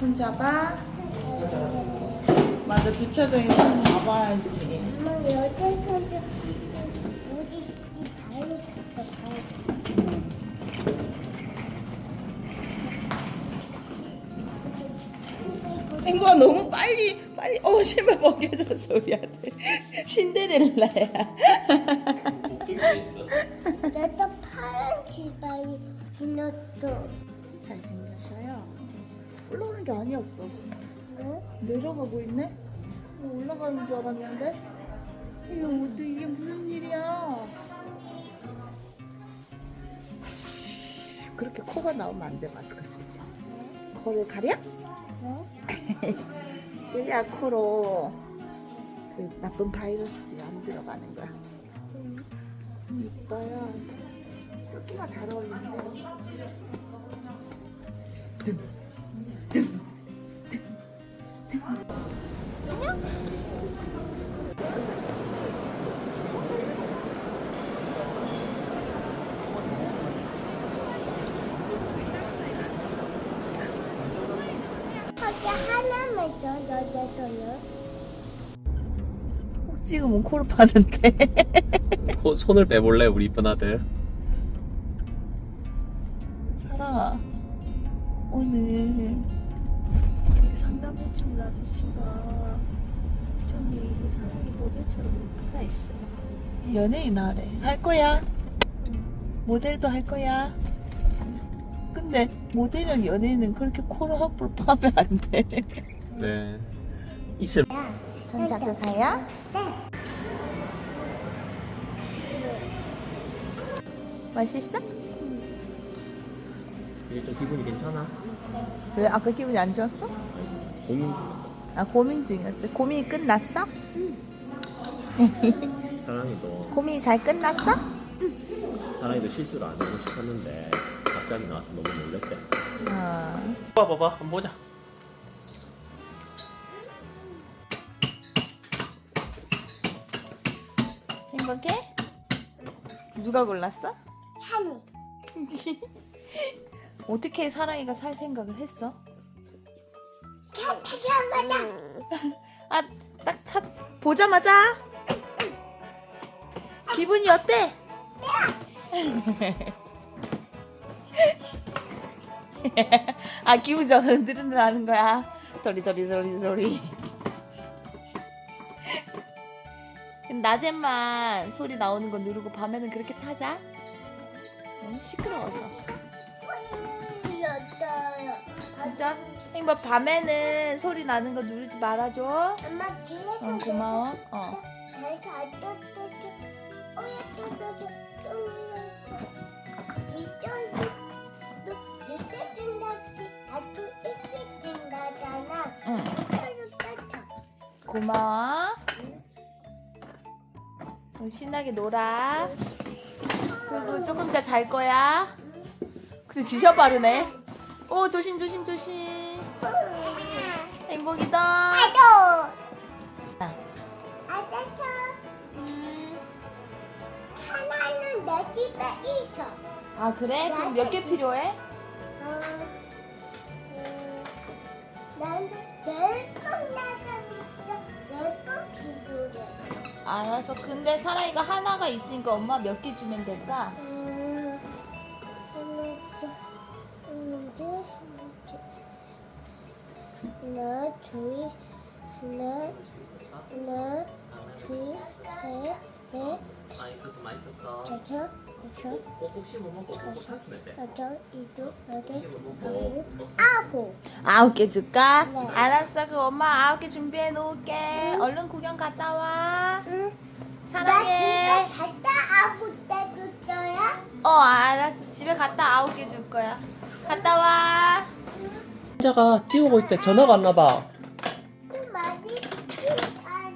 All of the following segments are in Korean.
손 잡아. 맞아 주차장에 손 잡아야지. 엄마 어디 있지? 행보가 너무 빨리 빨리 어 신발 벗겨졌어 우리 아들 신데렐라야. 목적이 있어. 내가 파란 지발이 신었어. 잘생겼어요. 게 아니었어. 응? 내려가고 있네? 어, 올라가는 줄 알았는데? 이게 어디 이게 무슨 일이야? 그렇게 코가 나오면 안 돼, 마스크 쓸 때. 코를 가려? 응? 그래야 코로 그 나쁜 바이러스들이 안 들어가는 거야. 응. 이뻐요. 조끼가 잘 어울리는데. 거기 하나만 더 넣어줘요. 콕 찍으면 코를 파는데. 코, 손을 빼볼래 우리 이쁜 아들. 사랑아, 오늘 상담해준 아저씨가 저기 사랑이 모델처럼 나가 있어. 연예인 하래. 할 거야? 모델도 할 거야? 근데 모델이랑 연예인은 그렇게 코를 함부로 파면 안 돼. 네. 있을. 손 잡고 가요? 네. 맛있어? 이게 좀 기분이 괜찮아? 왜 아까 기분이 안 좋았어? 고민 중. 아 고민 중이었어. 고민이 끝났어? 사랑이도 고민이 잘 끝났어? 사랑이도 실수를 안 하고 싶었는데 갑자기 나와서 너무 놀랬대. 어. 봐봐봐 한번 보자. 행복해? 누가 골랐어? 한이. 어떻게 사랑이가 살 생각을 했어? 자, 다시 한번 더. 아, 딱 차, 보자마자 기분이 어때? 아, 기분 좋아서 흔들흔들 하는 거야. 도리 도리 도리 도리. 낮에만 소리 나오는 거 누르고 밤에는 그렇게 타자. 너무 시끄러워서. 진짜? 행봐 밤에는 소리 나는 거 누르지 말아줘. 엄마 뒤에서 어, 고마워. 어. 잘 가둬둬줘. 어야 둬둬줘. 뒤져줘. 너 진짜 준다지. 아주 일찍 준다잖아. 응. 고마워. 우리 신나게 놀아. 그리고 조금 이따 잘 거야. 근데 진짜 빠르네. 오 조심 조심 조심. 행복이다. 아도. 아저씨. 음. 하나는 내 집에 있어. 아 그래? 그럼 몇 개 필요해? 어, 음, 나가니까. 알았어. 근데 사랑이가 하나가 있으니까 엄마 몇 개 주면 될까? 음, 하나, 둘, 하나, 하나, 둘, 셋, 넷, 아이 그것도 맛있었어. 다섯, 여섯, 혹시 뭐 먹고 꼭 삼키면 돼. 여덟, 일곱, 여덟, 혹시 뭐 먹고 아홉. 아홉 개 줄까? 네. 알았어. 그 엄마 아홉 개 준비해 놓을게. 얼른 구경 갔다 와. 응. 사랑해. 나 집에 갔다 아홉 때도 써야? 어 알았어 집에 갔다 아홉 개 줄 거야 갔다 와 환자가 뛰어오고 있대. 전화가 왔나 봐. 또 많이 아,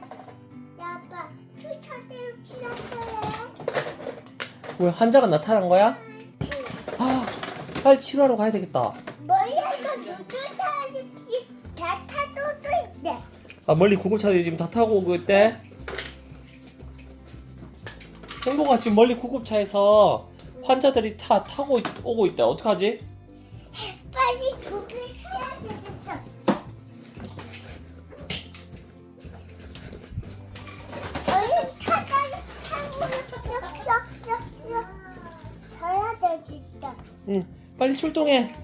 아빠 추천대로 지났어요. 왜 환자가 나타난 거야? 아 빨리 치료하러 가야 되겠다. 머리에서 누드타이 다 타도도 있대. 아 멀리 구급차들이 지금 다 타고 오고 있대. 행복아 지금 멀리 구급차에서 환자들이 다 타고 있- 오고 있대. 어떡하지? 빨리 응, 빨리 출동해.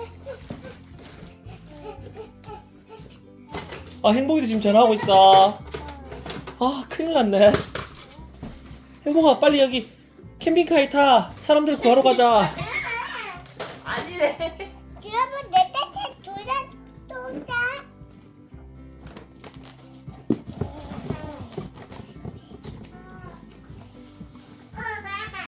아, 행복이도 지금 전화하고 있어. 아, 큰일 났네. 행복아, 빨리 여기 캠핑카에 타. 사람들 구하러 가자. 아니래.